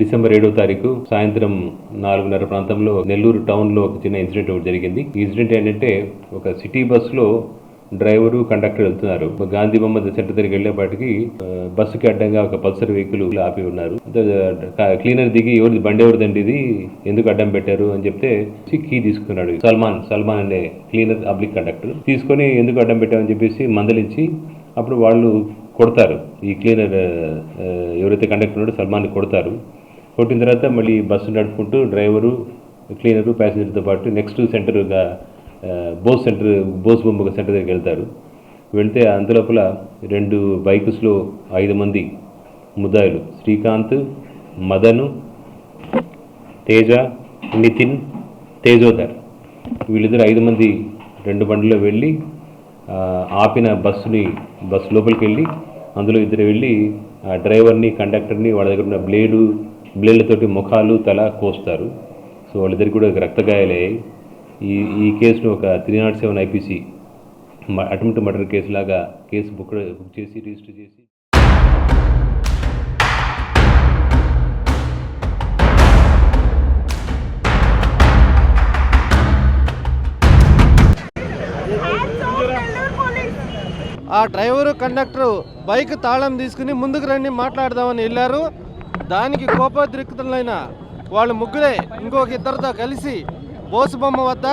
December ఏడో తారీఖు సాయంత్రం నాలుగున్నర ప్రాంతంలో నెల్లూరు టౌన్లో ఒక చిన్న ఇన్సిడెంట్ ఒకటి జరిగింది. ఈ ఇన్సిడెంట్ ఏంటంటే ఒక సిటీ బస్లో డ్రైవరు కండక్టర్ వెళ్తున్నారు. గాంధీ బొమ్మ సెంటర్ దగ్గరికి వెళ్ళేపాటికి బస్సుకి అడ్డంగా ఒక పల్సర్ వెహికల్ ఆపి ఉన్నారు. క్లీనర్ దిగి ఎవరిది? బండి ఎవరిదండి ఇది? ఎందుకు అడ్డం పెట్టారు? అని చెప్తే కీ తీసుకున్నాడు. సల్మాన్ సల్మాన్ అనే క్లీనర్ పబ్లిక్ కండక్టర్. తీసుకొని ఎందుకు అడ్డం పెట్టామని చెప్పేసి మందలించి అప్పుడు వాళ్ళు కొడతారు. ఈ క్లీనర్ ఎవరైతే కండక్టర్ ఉన్నాడో సల్మాన్ని కొడతారు. కొట్టిన తర్వాత మళ్ళీ బస్సు నడుపుకుంటూ డ్రైవరు క్లీనరు ప్యాసింజర్తో పాటు నెక్స్ట్ సెంటర్గా బోస్ సెంటర్ బోస్ బొమ్మక సెంటర్ దగ్గరికి వెళ్తారు. వెళ్తే అంతలోపల రెండు బైక్స్లో ఐదు మంది ముద్దాయిలు శ్రీకాంత్ మదను తేజ నితిన్ తేజోధర్ వీళ్ళిద్దరు ఐదు మంది రెండు బండిలో వెళ్ళి ఆపిన బస్సుని బస్సు లోపలికి వెళ్ళి అందులో ఇద్దరు వెళ్ళి ఆ డ్రైవర్ని కండక్టర్ని వాళ్ళ దగ్గర ఉన్న బ్లేడు బ్లేడ్లతోటి ముఖాలు తల కోస్తారు. సో వాళ్ళిద్దరికి కూడా రక్తగాయాలయ్యాయి. ఈ ఈ కేసును ఒక three not seven IPC attempt murder case లాగా కేసు బుక్ బుక్ చేసి రిజిస్టర్ చేసి ఆ డ్రైవరు కండక్టరు బైక్ తాళం తీసుకుని ముందుకు రండి మాట్లాడదామని వెళ్ళారు. దానికి కోపోద్రిక్తులైన వాళ్ళు ముగ్గురే ఇంకొక ఇద్దరితో కలిసి బోసు బొమ్మ వద్ద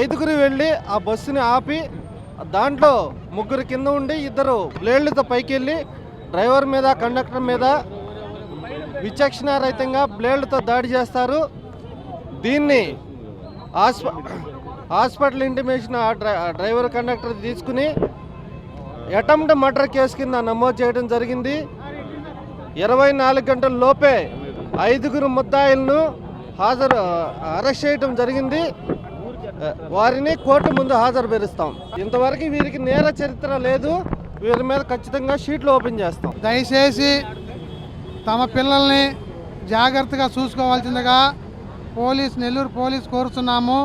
ఐదుగురు వెళ్ళి ఆ బస్సుని ఆపి దాంట్లో ముగ్గురు కింద ఉండి ఇద్దరు బ్లేడ్లతో పైకి వెళ్ళి డ్రైవర్ మీద కండక్టర్ మీద విచక్షణారహితంగా బ్లేడ్లతో దాడి చేస్తారు. దీన్ని హాస్ప హాస్పిటల్ ఇంటిమేషన్ ఆ డ్రై ఆ డ్రైవర్ కండక్టర్ తీసుకుని అటెంప్ట్ మర్డర్ కేసు కింద నమోదు చేయడం జరిగింది. ఇరవై నాలుగు గంటల లోపే ఐదుగురు ముద్దాయిలను హాజరు అరెస్ట్ చేయడం జరిగింది. వారిని కోర్టు ముందు హాజరుపరుస్తాం. ఇంతవరకు వీరికి నేర చరిత్ర లేదు. వీరి మీద ఖచ్చితంగా షీట్లు ఓపెన్ చేస్తాం. దయచేసి తమ పిల్లల్ని జాగ్రత్తగా చూసుకోవాల్సిందిగా పోలీస్ నెల్లూరు పోలీస్ కోరుతున్నాము.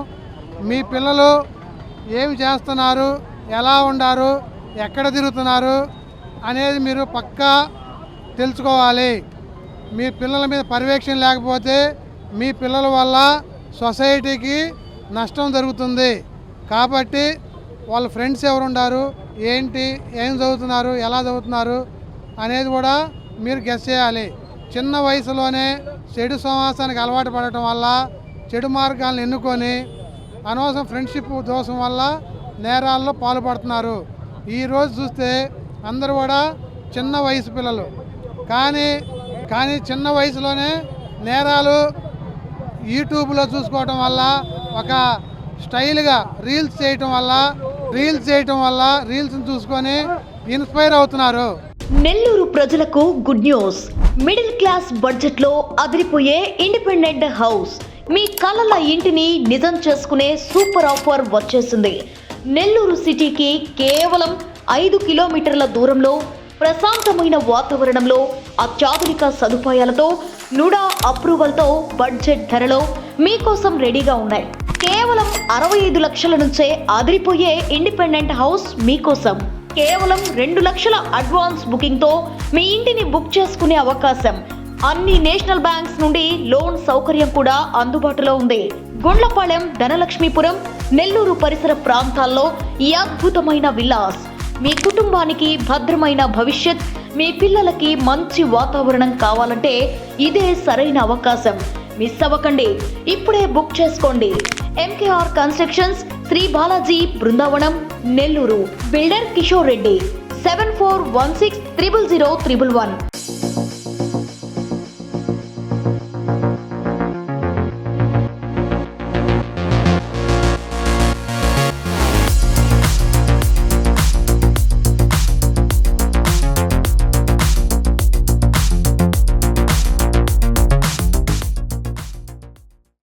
మీ పిల్లలు ఏమి చేస్తున్నారు? ఎలా ఉండారు? ఎక్కడ తిరుగుతున్నారు అనేది మీరు పక్కా తెలుసుకోవాలి. మీ పిల్లల మీద పర్యవేక్షణ లేకపోతే మీ పిల్లల వల్ల సొసైటీకి నష్టం జరుగుతుంది. కాబట్టి వాళ్ళ ఫ్రెండ్స్ ఎవరుండారు? ఏంటి? ఏం చదువుతున్నారు? ఎలా చదువుతున్నారు? అనేది కూడా మీరు గెస్ చేయాలి. చిన్న వయసులోనే చెడు సమాసానికి అలవాటు పడటం వల్ల చెడు మార్గాలను ఎన్నుకొని అనవసరం ఫ్రెండ్షిప్ దోషం వల్ల నేరాల్లో పాల్పడుతున్నారు. ఈరోజు చూస్తే అందరూ కూడా చిన్న వయసు పిల్లలు. కానీ కానీ చిన్న వయసులోనే నేరాలు యూట్యూబ్లో చూసుకోవటం వల్ల ఒక స్టైల్గా రీల్స్ చేయటం వల్ల రీల్స్ చేయటం వల్ల రీల్స్ని చూసుకొని ఇన్స్పైర్ అవుతున్నారు. నెల్లూరు ప్రజలకు గుడ్ న్యూస్. మిడిల్ క్లాస్ బడ్జెట్లో అదిరిపోయే ఇండిపెండెంట్ హౌస్. మీ కలల ఇంటిని నిజం చేసుకునే సూపర్ ఆఫర్ వచ్చేసింది. నెల్లూరు సిటీకి కేవలం ఐదు కిలోమీటర్ల దూరంలో ప్రశాంతమైన వాతావరణంలో అత్యాధునిక సదుపాయాలతో నుడా అప్రూవల్తో బడ్జెట్ ధరలో మీకోసం రెడీగా ఉన్నాయి. కేవలం అరవై ఐదు లక్షల నుంచే అదిరిపోయే ఇండిపెండెంట్ హౌస్ మీకోసం. కేవలం రెండు లక్షల అడ్వాన్స్ బుకింగ్తో మీ ఇంటిని బుక్ చేసుకునే అవకాశం. అన్ని నేషనల్ బ్యాంక్స్ నుండి లోన్ సౌకర్యం కూడా అందుబాటులో ఉంది. గుండ్లపాలెం ధనలక్ష్మీపురం నెల్లూరు పరిసర ప్రాంతాల్లో ఈ అద్భుతమైన విల్లాస్ మీ కుటుంబానికి భద్రమైన భవిష్యత్ మీ పిల్లలకి మంచి వాతావరణం కావాలంటే ఇదే సరైన అవకాశం. మిస్ అవ్వకండి. ఇప్పుడే బుక్ చేసుకోండి. MKR constructions Shri Balaji Brindavanam Nellore. Builder Kishore Reddy seven four one six triple zero triple one.